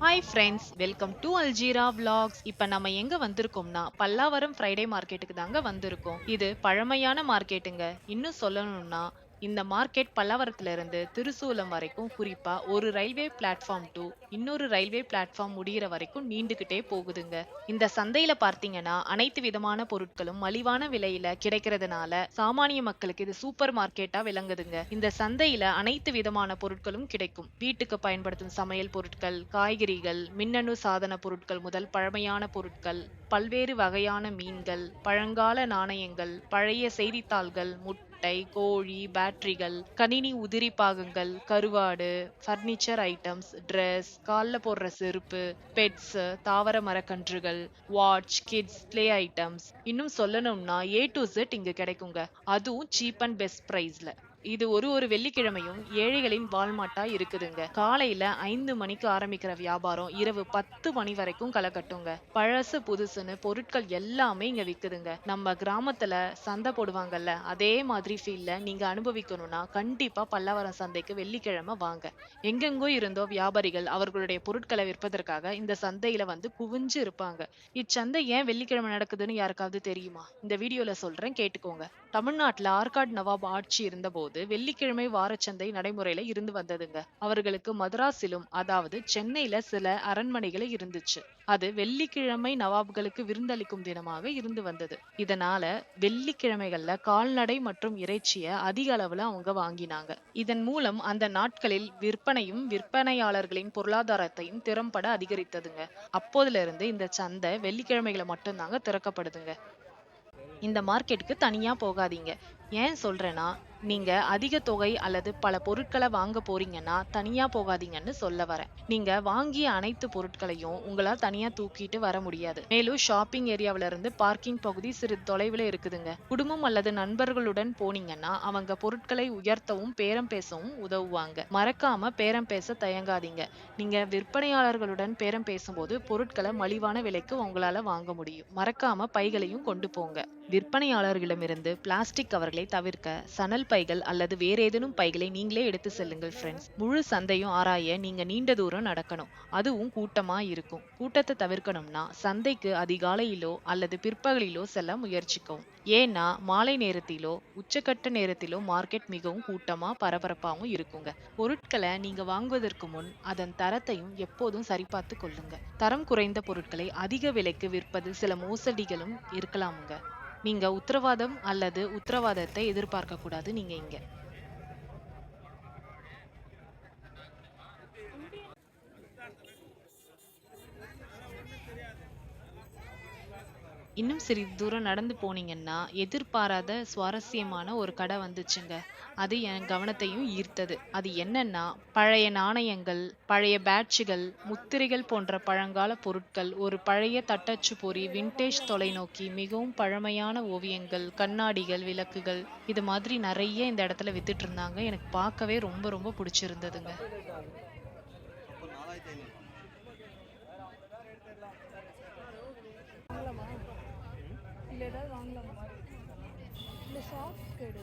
Hi friends welcome to Aljeera vlogs. இப்போ நம்ம எங்கே வந்திருக்கோம்னா பல்லாவரம் ஃப்ரைடே மார்க்கெட்டுக்கு தாங்க வந்திருக்கோம். இது பழமையான மார்க்கெட்டுங்க இன்னும் சொல்லணும்னா இந்த மார்க்கெட் பல்லாவரத்துல இருந்து திருசூலம் வரைக்கும் குறிப்பா ஒரு ரயில்வே பிளாட்ஃபார்ம் டு இன்னொரு ரயில்வே பிளாட்ஃபார்ம் முடியிற வரைக்கும் நீண்டுகிட்டே போகுதுங்க. இந்த சந்தையில பார்த்தீங்கன்னா அனைத்து விதமான பொருட்களும் மலிவான விலையில கிடைக்கிறதுனால சாமானிய மக்களுக்கு இது சூப்பர் மார்க்கெட்டா விளங்குதுங்க. இந்த சந்தையில அனைத்து விதமான பொருட்களும் கிடைக்கும். வீட்டுக்கு பயன்படுத்தும் சமையல் பொருட்கள் காய்கறிகள் மின்னணு சாதன பொருட்கள் முதல் பழமையான பொருட்கள் பல்வேறு வகையான மீன்கள் பழங்கால நாணயங்கள் பழைய செய்தித்தாள்கள் முட்டை கோழி பேட்டரிகள் கணினி உதிரி பாகங்கள் கருவாடு ஃபர்னிச்சர் ஐட்டம்ஸ் ட்ரெஸ் கால்ல போடுற செருப்பு பெட்ஸ் தாவர மரக்கன்றுகள் வாட்ச் கிட்ஸ் ப்ளே ஐட்டம்ஸ் இன்னும் சொல்லணும்னா ஏ டு ஜெட் இங்க கிடைக்குங்க. அதுவும் சீப் அண்ட் பெஸ்ட் ப்ரைஸ்ல இது ஒரு ஒரு வெள்ளிக்கிழமையும் ஏழைகளின் வால்மாட்டா இருக்குதுங்க. காலையில ஐந்து மணிக்கு ஆரம்பிக்கிற வியாபாரம் இரவு பத்து மணி வரைக்கும் களை கட்டுங்க பழசு புதுசுன்னு பொருட்கள் எல்லாமே இங்க விக்குதுங்க. நம்ம கிராமத்துல சந்தை போடுவாங்கல்ல அதே மாதிரி ஃபீல்ல நீங்க அனுபவிக்கணும்னா கண்டிப்பா பல்லவரம் சந்தைக்கு வெள்ளிக்கிழமை வாங்க. எங்கெங்கோ இருந்தோ வியாபாரிகள் அவர்களுடைய பொருட்களை விற்பதற்காக இந்த சந்தையில வந்து குவிஞ்சு இருப்பாங்க. இச்சந்தை ஏன் வெள்ளிக்கிழமை நடக்குதுன்னு யாருக்காவது தெரியுமா? இந்த வீடியோல சொல்றேன் கேட்டுக்கோங்க. தமிழ்நாட்டுல ஆர்காட் நவாப் ஆட்சி இருந்தபோது வெள்ளிக்கிழமை வாரச்சந்தை நடைமுறையில இருந்து வந்ததுங்க. அவர்களுக்கு மதராஸிலும் அதாவது சென்னையில சில அரண்மனைகளே இருந்துச்சு. அது வெள்ளிக்கிழமை நவாப்களுக்கு விருந்தளிக்கும் தினமாக இருந்து வந்தது. இதனால வெள்ளிக்கிழமைகள்ல கால்நடை மற்றும் இறைச்சிய அதிக அளவுல அவங்க வாங்கினாங்க. இதன் மூலம் அந்த நாட்களில் விற்பனையும் விற்பனையாளர்களின் பொருளாதாரத்தையும் திறம்பட அதிகரித்ததுங்க. அப்போதுல இருந்து இந்த சந்தை வெள்ளிக்கிழமைகளை மட்டும்தாங்க திறக்கப்படுதுங்க. இந்த மார்க்கெட்டுக்கு தனியாக போகாதீங்க. ஏன் சொல்கிறேன்னா நீங்க அதிக தொகை அல்லது பல பொருட்களை வாங்க போறீங்கன்னா தனியா போகாதீங்கன்னு சொல்ல வரேன். நீங்க வாங்கிய அனைத்து பொருட்களையும் உங்களால் தனியா தூக்கிட்டு வர முடியாது. மேலும் ஷாப்பிங் ஏரியாவில இருந்து பார்க்கிங் பகுதி சிறு தொலைவில் இருக்குதுங்க. குடும்பம் அல்லது நண்பர்களுடன் போனீங்கன்னா அவங்க பொருட்களை உயர்த்தவும் பேரம் பேசவும் உதவுவாங்க. மறக்காம பேரம் பேச தயங்காதீங்க. நீங்க விற்பனையாளர்களுடன் பேரம் பேசும்போது பொருட்களை மலிவான விலைக்கு உங்களால வாங்க முடியும். மறக்காம பைகளையும் கொண்டு போங்க. விற்பனையாளர்களிடமிருந்து பிளாஸ்டிக் கவர்களை தவிர்க்க சணல் பைகள் அல்லது வேற ஏதேனும் பைகளை நீங்களே எடுத்து செல்லுங்கள் ஃப்ரெண்ட்ஸ் முழு சந்தையும் ஆராய நீங்க நீண்ட தூரம் நடக்கணும். அதுவும் கூட்டமா இருக்கும். கூட்டத்தை தவிர்க்கணும்னா சந்தைக்கு அதிகாலையிலோ அல்லது பிற்பகலிலோ செல்ல முயற்சிக்கவும். ஏன்னா மாலை நேரத்திலோ உச்சக்கட்ட நேரத்திலோ மார்க்கெட் மிகவும் கூட்டமா பரபரப்பாகவும் இருக்குங்க. பொருட்களை நீங்க வாங்குவதற்கு முன் அதன் தரத்தையும் எப்போதும் சரிபார்த்து கொள்ளுங்க. தரம் குறைந்த பொருட்களை அதிக விலைக்கு விற்பது சில மோசடிகளும் இருக்கலாமுங்க. நீங்க உத்தரவாதம் அல்லது உத்தரவாதத்தை எதிர்பார்க்க கூடாது நீங்க இங்க. இன்னும் சிறிது தூரம் நடந்து போனீங்கன்னா எதிர்பாராத சுவாரஸ்யமான ஒரு கடை வந்துச்சுங்க. அது என் கவனத்தையும் ஈர்த்தது. அது என்னன்னா பழைய நாணயங்கள் பழைய பேட்சுகள் முத்திரைகள் போன்ற பழங்கால பொருட்கள் ஒரு பழைய தட்டச்சு பொறி விண்டேஜ் தொலைநோக்கி மிகவும் பழமையான ஓவியங்கள் கண்ணாடிகள் விளக்குகள் இது மாதிரி நிறைய இந்த இடத்துல வித்துட்டு இருந்தாங்க. எனக்கு பார்க்கவே ரொம்ப ரொம்ப பிடிச்சிருந்ததுங்க. இல்லை ஏதாவது வாங்கலாமா இந்த ஷாப்ஸ் கேடு.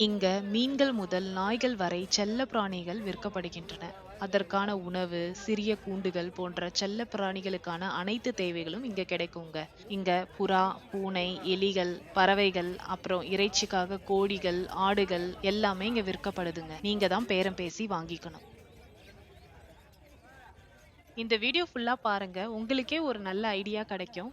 இங்க மீன்கள் முதல் நாய்கள் வரை செல்ல பிராணிகள் விற்கப்படுகின்றன. அதற்கான உணவு சிறிய கூண்டுகள் போன்ற செல்ல பிராணிகளுக்கான அனைத்து தேவைகளும் இங்க கிடைக்குங்க. இங்க புறா பூனை எலிகள் பறவைகள் அப்புறம் இறைச்சிக்காக கோழிகள் ஆடுகள் எல்லாமே இங்க விற்கப்படுதுங்க. நீங்க தான் பேரம் பேசி வாங்கிக்கணும். இந்த வீடியோ ஃபுல்லா பாருங்க. உங்களுக்கே ஒரு நல்ல ஐடியா கிடைக்கும்.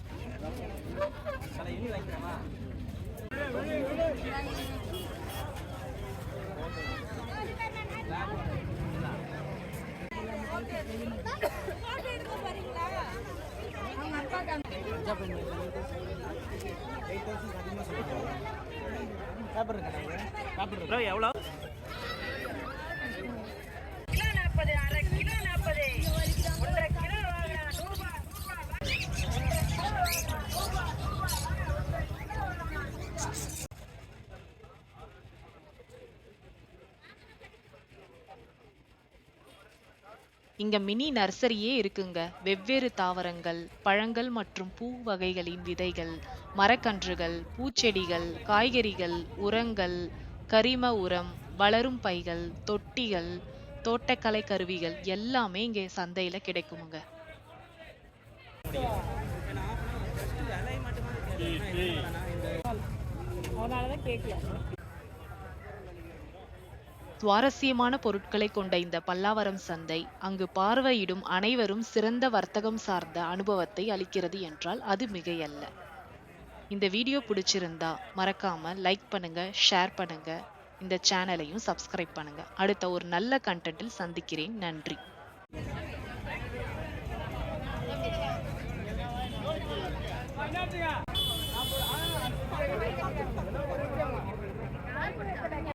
நாங்கள் காட்டு எவ்வளோ இங்க மினி நர்சரியே இருக்குங்க. வெவ்வேறு தாவரங்கள் பழங்கள் மற்றும் பூ வகைகளின் விதைகள் மரக்கன்றுகள் பூச்செடிகள் காய்கறிகள் உரங்கள் கரிம உரம் வளரும் பைகள் தொட்டிகள் தோட்டக்கலை கருவிகள் எல்லாமே இங்கே சந்தையில் கிடைக்குமுங்க. அதனால தான் கேட்கல சுவாரஸ்யமான பொருட்களை கொண்ட இந்த பல்லாவரம் சந்தை அங்கு பார்வையிடும் அனைவரும் சிறந்த வர்த்தகம் சார்ந்த அனுபவத்தை அளிக்கிறது என்றால் அது மிகையல்ல. இந்த வீடியோ பிடிச்சிருந்தா மறக்காம லைக் பண்ணுங்க ஷேர் பண்ணுங்க இந்த சேனலையும் சப்ஸ்கிரைப் பண்ணுங்க. அடுத்த ஒரு நல்ல கண்டென்ட்டில் சந்திக்கிறேன். நன்றி.